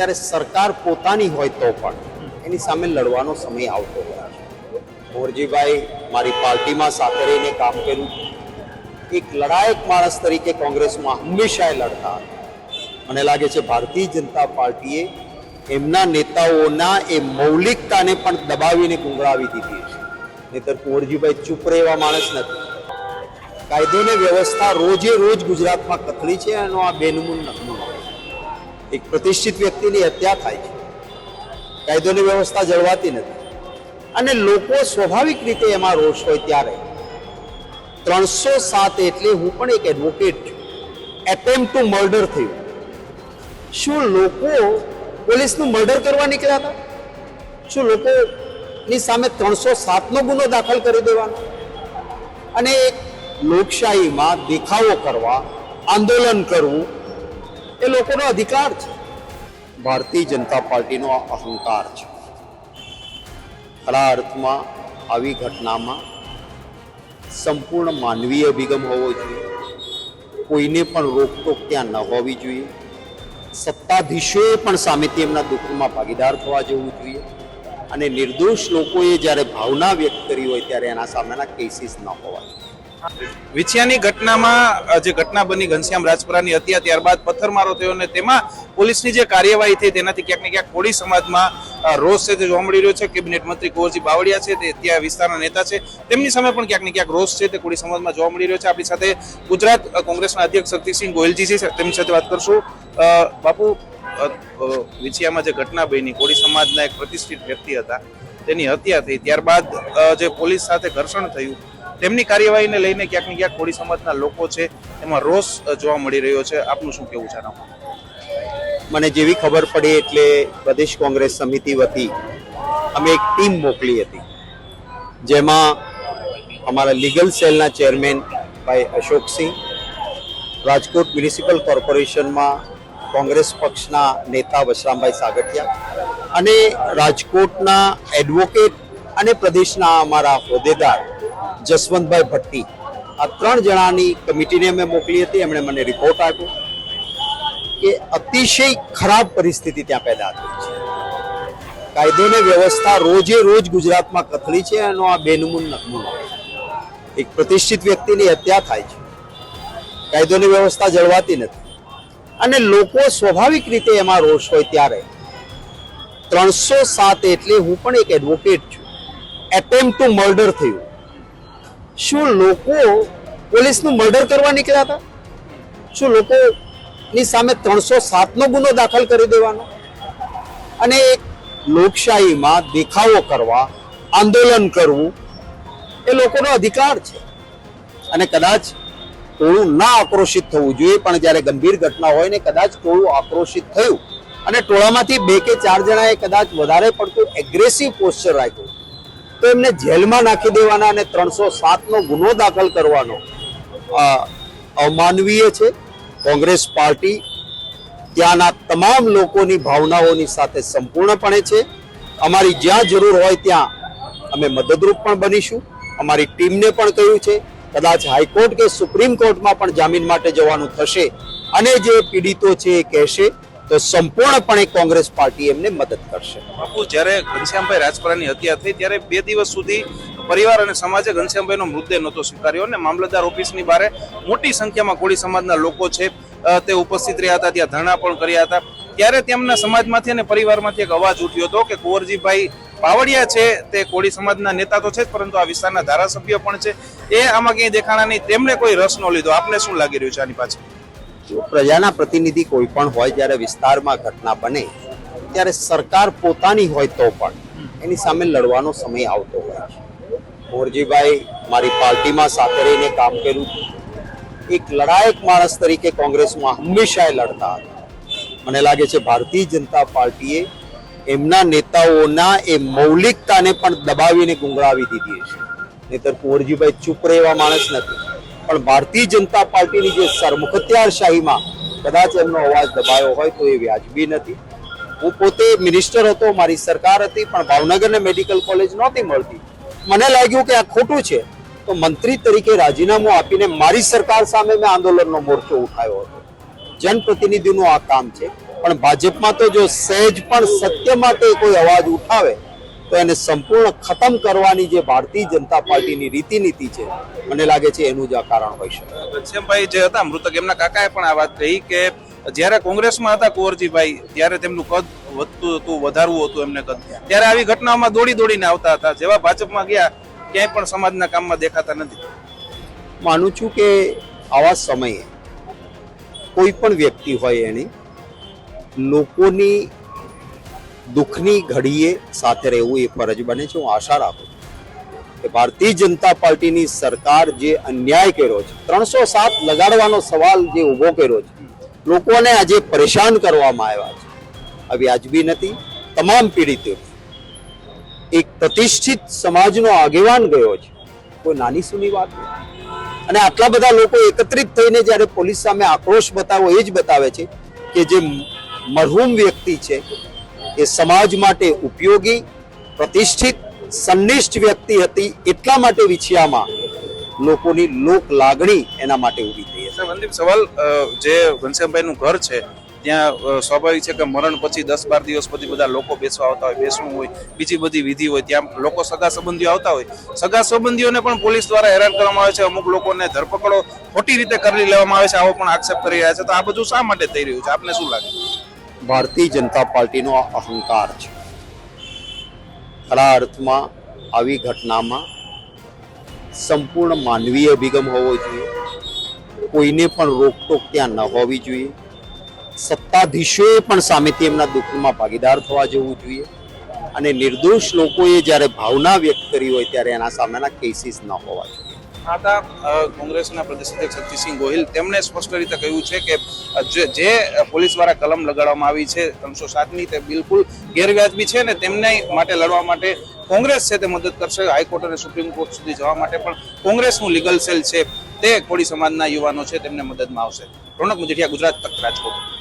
ત્યારે સરકાર પોતાની હોય તો પણ એની સામે લડવાનો સમય આવતો હોય છે. મોરજીભાઈ મારી પાર્ટીમાં સાથે રહીને કામ કર્યું. એક લડાયક માણસ તરીકે કોંગ્રેસમાં હંમેશા લડતા. મને લાગે છે ભારતીય જનતા પાર્ટીએ એમના નેતાઓના એ મૌલિકતાને પણ દબાવીને ગુંગળાવી દીધી છે. નહીતર કુંવરજીભાઈ ચૂપ રહેવા માણસ નથી. કાયદો ને વ્યવસ્થા રોજે રોજ ગુજરાતમાં કથળી છે એનો આ બેનમૂન નમૂનો એક પ્રતિષ્ઠિત વ્યક્તિની હત્યા થાય છે. કાયદોની વ્યવસ્થા જળવાતી નથી. અને લોકો સ્વાભાવિક રીતે એમાં રોષ હોય ત્યારે. ત્રણસો સાત એટલે હું પણ એક એડવોકેટ છું. એટેમ્પ ટુ મર્ડર થયું. શું લોકો પોલીસનું મર્ડર કરવા નીકળ્યા હતા? શું લોકોની સામે ત્રણસો સાતનો ગુનો દાખલ કરી દેવાનો? અને લોકશાહીમાં દેખાવો કરવા, આંદોલન કરવું એ લોકોનો અધિકાર છે. ભારતીય જનતા પાર્ટીનો અહંકાર છે. ખરા અર્થમાં આવી ઘટનામાં સંપૂર્ણ માનવીય અભિગમ હોવો જોઈએ. કોઈને પણ રોકટોક ત્યાં ન હોવી જોઈએ. સત્તાધીશોએ પણ સામે તેમના દુઃખમાં ભાગીદાર થવા જવું જોઈએ. અને નિર્દોષ લોકોએ જ્યારે ભાવના વ્યક્ત કરી હોય ત્યારે એના સામેના કેસીસ ન હોવા જોઈએ. વિછિયાની ઘટનામાં જે ઘટના બની ઘનશ્યામ રાજપરાની હત્યા ત્યારબાદ પથ્થરમારો થયો અને તેમાં પોલીસની જે કાર્યવાહી થઈ તેનાથી ક્યાંક ને ક્યાંક કોળી સમાજમાં રોષ છે તે જોવા મળી રહ્યો છે. કેબિનેટ મંત્રી કુંવરજી બાવળિયા છે તે ત્યાં વિસ્તારના નેતા છે. તેમની સામે પણ ક્યાંક ને ક્યાંક રોષ છે તે કોળી સમાજમાં જોવા મળી રહ્યો છે. આપણી સાથે ગુજરાત કોંગ્રેસના અધ્યક્ષ શક્તિસિંહ ગોયલજી છે. તેમની સાથે વાત કરશું. બાપુ વિછિયામાં જે ઘટના બની, કોળી સમાજના એક પ્રતિષ્ઠિત વ્યક્તિ હતા, તેની હત્યા થઈ. ત્યારબાદ જે પોલીસ સાથે ઘર્ષણ થયું તેમની કાર્યવાહીને લઈને ક્યાંક ને ક્યાંક કોળી સમાજના લોકો છે, એમાં રોષ જોવા મળી રહ્યો છે. આપનું શું કેવું છે આનામાં મને જેવી ખબર પડી એટલે પ્રદેશ કોંગ્રેસ સમિતિ વતી અમે એક ટીમ મોકલી હતી, જેમાં અમારા લીગલ સેલના ચેરમેન ભાઈ અશોકસિંહ રાજકોટ મ્યુનિસિપલ કોર્પોરેશનમાં કોંગ્રેસ પક્ષના નેતા વશરામભાઈ સાગઠિયા અને રાજકોટના એડવોકેટ અને પ્રદેશના અમારા હોદ્દેદાર જસવંતભાઈ ભટ્ટી. આ ત્રણ જણાની કમિટીને અમે મોકલી હતી, એમણે મને રિપોર્ટ આપ્યો કે અતિશય ખરાબ પરિસ્થિતિ ત્યાં પેદા થઈ છે. કાયદો ને વ્યવસ્થા રોજે રોજ ગુજરાતમાં કથળી છે એનો આ બેનમૂન નમૂનો એક પ્રતિષ્ઠિત વ્યક્તિની હત્યા થાય છે. કાયદોની વ્યવસ્થા જળવાતી નથી. અને લોકો સ્વાભાવિક રીતે એમાં રોષ હોય ત્યારે ત્રણસો સાત એટલે હું પણ એક એડવોકેટ છું. એટેમ્પ ટુ મર્ડર થયું. શું લોકો પોલીસનું મર્ડર કરવા નીકળ્યા હતા? શું લોકોની સામે ત્રણસો સાતનો ગુનો દાખલ કરી દેવાનો? અને એક લોકશાહીમાં દેખાવો કરવા, આંદોલન કરવું, એ લોકોનો અધિકાર છે. અને કદાચ ટોળું ના આક્રોશિત થવું જોઈએ, પણ જ્યારે ગંભીર ઘટના હોય ને કદાચ ટોળું આક્રોશિત થયું. અને ટોળામાંથી બે કે ચાર જણાએ કદાચ વધારે પડતું એગ્રેસિવ પોસ્ચર રાખ્યું. તો એમને જેલમાં નાખી દેવાના અને ત્રણસો સાતનો ગુનો દાખલ કરવાનો. અમાનવીય છે, કોંગ્રેસ પાર્ટી ત્યાંના તમામ લોકોની ભાવનાઓની સાથે સંપૂર્ણપણે છે. અમારી જ્યાં જરૂર હોય ત્યાં અમે મદદરૂપ પણ બનીશું. અમારી ટીમને પણ કહ્યું છે, કદાચ હાઈકોર્ટ કે સુપ્રીમ કોર્ટમાં પણ જામીન માટે જવાનું થશે. અને જે પીડિતો છે એ કહેશે તો સંપૂર્ણપણે કોંગ્રેસ પાર્ટી એમને મદદ કરશે. બાપુ, જ્યારે ઘનશ્યામભાઈ રાજપરાની હત્યા થઈ, ત્યારે બે દિવસ સુધી પરિવાર અને સમાજે ઘનશ્યામભાઈનો મૃતદેહ નહોતો સ્વીકાર્યો અને મામલતદાર ઓફિસની બહાર મોટી સંખ્યામાં કોળી સમાજના લોકો છે તે ઉપસ્થિત રહ્યા હતા, ત્યાં ધરણા પણ કર્યા હતા. ત્યારે તેમના સમાજમાંથી અને પરિવારમાંથી એક અવાજ ઉઠ્યો હતો કે કુંવરજીભાઈ પાવડિયા છે, તે કોળી સમાજના નેતા તો છે જ, પરંતુ આ વિસ્તારના ધારાસભ્ય પણ છે. એ આમાં ક્યાંય દેખાણા નહીં, તેમણે કોઈ રસ ન લીધો. આપને શું લાગી રહ્યું છે આની પાછળ? પ્રજાના પ્રતિનિધિ કોઈ પણ હોય જ્યારે વિસ્તારમાં ઘટના બને, ત્યારે સરકાર પોતાની હોય તો પણ એની સામે લડવાનો સમય આવતો હોય છે. મોરજીભાઈ, મારી પાર્ટીમાં સાથે રહીને કામ કર્યું. એક લડાયક માણસ તરીકે કોંગ્રેસમાં હંમેશા લડતા હતા. મને લાગે છે ભારતીય જનતા પાર્ટીએ એમના નેતાઓના એ મૌલિકતાને પણ દબાવીને ગુંગળાવી દીધી છે. નહીતર કુંવરજીભાઈ ચૂપ રહેવા માણસ નથી. પણ ભારતીય જનતા પાર્ટીની જે સરમુખત્યારશાહીમાં કદાચ એમનો અવાજ દબાયો હોય તો એ વ્યાજબી નથી. હું પોતે મિનિસ્ટર હતો, મારી સરકાર હતી, પણ ભાવનગરને મેડિકલ કોલેજ નહોતી મળતી. મને લાગ્યું કે આ ખોટું છે. તો મંત્રી તરીકે રાજીનામું આપીને મારી સરકાર સામે મેં આંદોલનનો મોરચો ઉઠાવ્યો હતો. જનપ્રતિનિધિનું આ કામ છે. પણ ભાજપમાં તો જો સહેજ પણ સત્ય માટે કોઈ અવાજ ઉઠાવે તો એને સંપૂર્ણ ખતમ કરવાની જે ભારતીય જનતા પાર્ટીની રીતિ નીતિ છે મને લાગે છે એનું જ આ કારણ હોય શકે. ઘનશ્યામભાઈ જે હતા મૃતક એમના કાકાએ પણ આ વાત કહી કે જ્યારે કોંગ્રેસમાં હતા કુંવરજીભાઈ ત્યારે તેમનું કદ વધતું હતું વધારવું હતું એમને કદ. ત્યારે આવી ઘટનાઓમાં દોડી દોડીને આવતા હતા. જેવા ભાજપમાં ગયા ક્યાંય પણ સમાજના કામમાં દેખાતા નથી. માનું છું કે આવા સમયે કોઈ પણ વ્યક્તિ હોય એની લોકોની દુઃખની ઘડીએ સાથે રહેવું એ ફરજ બને છે. હું આશા રાખું છું કે ભારતીય જનતા પાર્ટીની સરકાર જે અન્યાય કર્યો છે, ત્રણસો સાત લગાડવાનો સવાલ જે ઊભો કર્યો છે, લોકોને આજે પરેશાન કરવામાં આવ્યા છે. આ વ્યાજબી નથી, તમામ પીડિતો એક પ્રતિષ્ઠિત સમાજનો આગેવાન ગયો છે. કોઈ નાની સુની વાત નથી. અને આટલા બધા લોકો એકત્રિત થઈને જ્યારે પોલીસ સામે આક્રોશ બતાવો, એ જ બતાવે છે કે જે મરહૂમ વ્યક્તિ છે એ સમાજ માટે ઉપયોગી, પ્રતિષ્ઠિત, સંનિષ્ઠ વ્યક્તિ હતી એટલા માટે વિછિયામાં લોકોની લોક લાગણી એના માટે ઊભી થઈ હતી. વંદીપ સવાલ જે ઘનશ્યામભાઈનું ઘર છે, ત્યાં સ્વાભાવિક છે કે મરણ પછી દસ બાર દિવસ પછી બધા લોકો બેસવા આવતા હોય, બેસવું હોય, બીજી બધી વિધિ હોય, ત્યાં લોકો સગા સંબંધીઓ આવતા હોય. સગા સંબંધીઓને પણ પોલીસ દ્વારા હેરાન કરવામાં આવે છે, અમુક લોકોને ધરપકડો ખોટી રીતે કરી લેવામાં આવે છે, આવો પણ આક્ષેપ કરી રહ્યા છે. તો આ બધું શા માટે થઈ રહ્યું છે? આપને શું લાગે? ભારતીય જનતા પાર્ટીનો અહંકાર છે. ખરા અર્થમાં આવી ઘટનામાં સંપૂર્ણ માનવીય અભિગમ હોવો જોઈએ. કોઈને પણ રોકટોક ત્યાં ન હોવી જોઈએ. સત્તાધીશોએ પણ સામે તેમના દુઃખમાં ભાગીદાર થવા જવું જોઈએ. અને નિર્દોષ લોકોએ જ્યારે ભાવના વ્યક્ત કરી હોય ત્યારે એના સામેના કેસીસ ન હોવા જોઈએ. હતા કોંગ્રેસના પ્રદેશ અધ્યક્ષ શક્તિસિંહ ગોહિલ, તેમણે સ્પષ્ટ રીતે કહ્યું છે કે જે પોલીસ દ્વારા કલમ લગાડવામાં આવી છે, ત્રણસો સાતની, તે બિલકુલ ગેરવ્યાજબી છે ને તેમને માટે લડવા માટે કોંગ્રેસ છે તે મદદ કરશે. હાઈકોર્ટ અને સુપ્રીમ કોર્ટ સુધી જવા માટે પણ કોંગ્રેસનું લીગલ સેલ છે. તે કોળી સમાજના યુવાનો છે, તેમને મદદમાં આવશે. રોનક મુજઠિયા, ગુજરાત તક રાજકોટ.